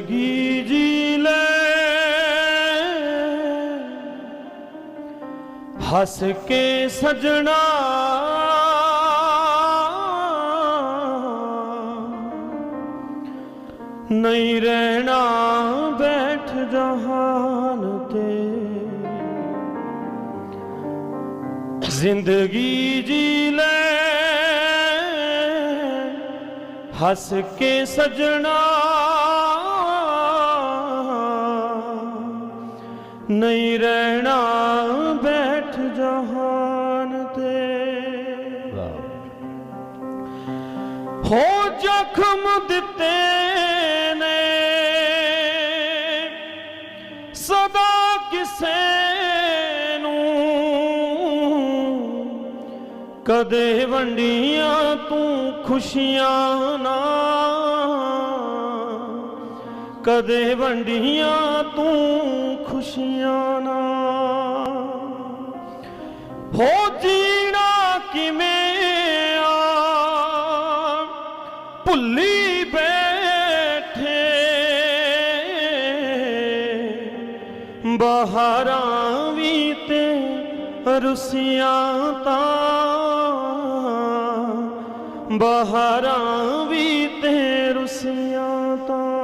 ਜ਼ਿੰਦਗੀ ਜੀ ਲੈ। ਹੱਸ ਕੇ ਸਜਣਾ। ਨਹੀਂ ਰਹਿਣਾ ਬੈਠ ਜਹਾਨ ਤੇ। ਜ਼ਿੰਦਗੀ ਜੀ ਲੈ। ਹੱਸ ਕੇ ਸਜਣਾ। ਨਹੀਂ ਰਹਿਣਾ ਬੈਠ ਜਹਾਨ ਤੇ। ਹੋ ਜ਼ਖਮ ਦਿੱਤੇ ਨੇ। ਸਦਾ ਕਿਸੇ ਨੂੰ ਕਦੇ ਵੰਡੀਆਂ ਤੂੰ ਖੁਸ਼ੀਆਂ ਨਾ ਕਦੇ ਵੰਡੀਆਂ, ਤੂੰ ਖੁਸ਼ੀਆਂ ਨਾ ਹੋ ਜੀਣਾ ਕਿਵੇਂ ਆ? ਭੁੱਲੀ ਬੈਠੇ। ਬਹਾਰਾਂ ਵੀ ਤੇ ਰੁਸੀਆਂ ਤਾਂ। ਬਹਾਰਾਂ ਵੀ ਤੇ ਰੁਸੀਆਂ ਤਾਂ।